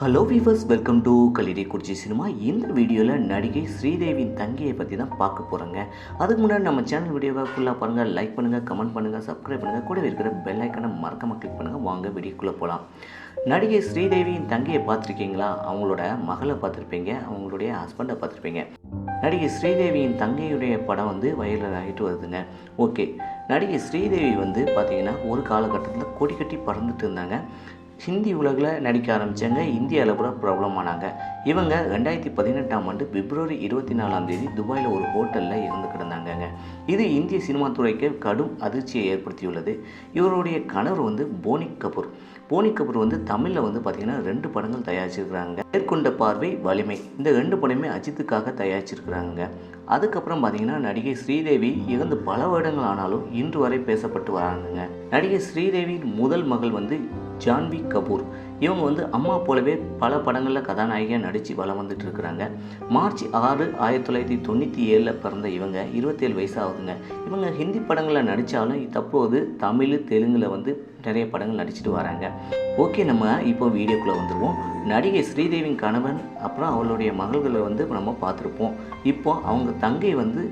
Hello viewers welcome to கலிடி குறிச்சி cinema இந்த வீடியோவில் நடிகை ஸ்ரீதேவியின் தங்கையை பற்றி தான் பார்க்க போகிறோங்க அதுக்கு முன்னாடி நம்ம சேனல் வீடியோவை ஃபுல்லாக பாருங்கள் லைக் பண்ணுங்கள் கமெண்ட் பண்ணுங்கள் சப்ஸ்கிரைப் பண்ணுங்கள் கூட இருக்கிற பெல் ஐக்கனை கிளிக் பண்ணுங்கள் வாங்க வீடியோக்குள்ளே போகலாம் நடிகை ஸ்ரீதேவியின் தங்கையை பார்த்துருக்கீங்களா? அவங்களோட மகளை பார்த்துருப்பீங்க அவங்களுடைய ஹஸ்பண்டை பார்த்துருப்பீங்க. நடிகை ஸ்ரீதேவியின் தங்கையுடைய படம் வந்து வயலில் ஆகிட்டு வருதுங்க. ஓகே நடிகை ஸ்ரீதேவி வந்து பார்த்திங்கன்னா ஒரு காலகட்டத்தில் கொடி கட்டி பறந்துட்டு இருந்தாங்க. ஹிந்தி உலகில் நடிக்க ஆரம்பித்தாங்க இந்திய அளவில் பிரபலமானாங்க இவங்க ரெண்டாயிரத்தி பதினெட்டாம் ஆண்டு பிப்ரவரி இருபத்தி நாலாம் தேதி துபாயில் ஒரு ஹோட்டலில் இருந்து கிடந்தாங்கங்க. இது இந்திய சினிமா துறைக்கு கடும் அதிர்ச்சியை ஏற்படுத்தியுள்ளது. இவருடைய கணவர் வந்து போனி கபூர். போனி கபூர் வந்து தமிழில் வந்து பார்த்திங்கன்னா ரெண்டு படங்கள் தயாரிச்சிருக்கிறாங்க. மேற்கொண்ட பார்வை வலிமை. இந்த ரெண்டு படமே அஜித்துக்காக தயாரிச்சிருக்கிறாங்க அதுக்கப்புறம் பார்த்தீங்கன்னா நடிகை ஸ்ரீதேவி இறந்து பல வருடங்கள் ஆனாலும் இன்று வரை பேசப்பட்டு வராங்கங்க. நடிகை ஸ்ரீதேவியின் முதல் மகள் வந்து ஜான்வி கபூர். இவங்க வந்து அம்மா போலவே பல படங்களில் கதாநாயகியாக நடித்து வளம் வந்துட்டு இருக்கிறாங்க. மார்ச் ஆறு ஆயிரத்தி தொள்ளாயிரத்தி தொண்ணூற்றி ஏழில் பிறந்த இவங்க இருபத்தேழு வயசு ஆகுதுங்க. இவங்க ஹிந்தி படங்களில் நடித்தாலும் தற்போது தமிழ் தெலுங்கில் வந்து நிறைய படங்கள் நடிச்சிட்டு வராங்க. ஓகே நம்ம இப்போ வீடியோக்குள்ளே வந்துடுவோம் நடிகை ஸ்ரீதேவின் கணவன் அப்புறம் அவளுடைய மகள்களை வந்து நம்ம பார்த்துருப்போம். இப்போ அவங்க தங்கை வந்து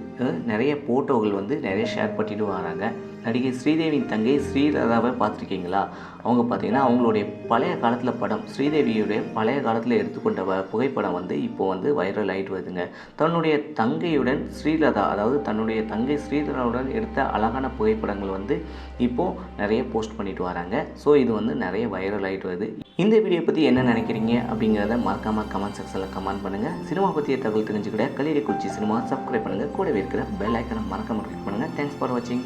நிறைய ஃபோட்டோகள் வந்து நிறைய ஷேர் பண்ணிட்டு வராங்க. நடிகை ஸ்ரீதேவியின் தங்கை ஸ்ரீராதாவை பார்த்துருக்கீங்களா? அவங்க பார்த்தீங்கன்னா அவங்களுடைய பழைய காலத்தில் படம் ஸ்ரீதேவியுடைய பழைய காலத்தில் எடுத்துக்கொண்ட வ- புகைப்படம் வந்து இப்போ வந்து வைரல் ஆகிட்டு வருதுங்க. தன்னுடைய தங்கையுடன் ஸ்ரீலதா அதாவது தன்னுடைய தங்கை ஸ்ரீலதாவுடன் எடுத்த அழகான புகைப்படங்கள் வந்து இப்போது நிறைய போஸ்ட் பண்ணிட்டு வராங்க. ஸோ இது வந்து நிறைய வைரல் ஆகிட்டு வருது. இந்த வீடியோ பற்றி என்ன நினைக்கிறீங்க அப்படிங்கிறத மறக்காமல் கமெண்ட் செக்ஷனில் கமெண்ட் பண்ணுங்கள் சினிமா பற்றிய தகவல் தெரிஞ்சுக்கிட்ட கலிரை குறிச்சி சினிமா சப்ஸ்கிரைப் பண்ணுங்கள் கூடவே இருக்கிற பெல் ஐக்கனை மறக்காமல் கிளிக் பண்ணுங்கள் தேங்க்ஸ் ஃபார் வாட்சிங்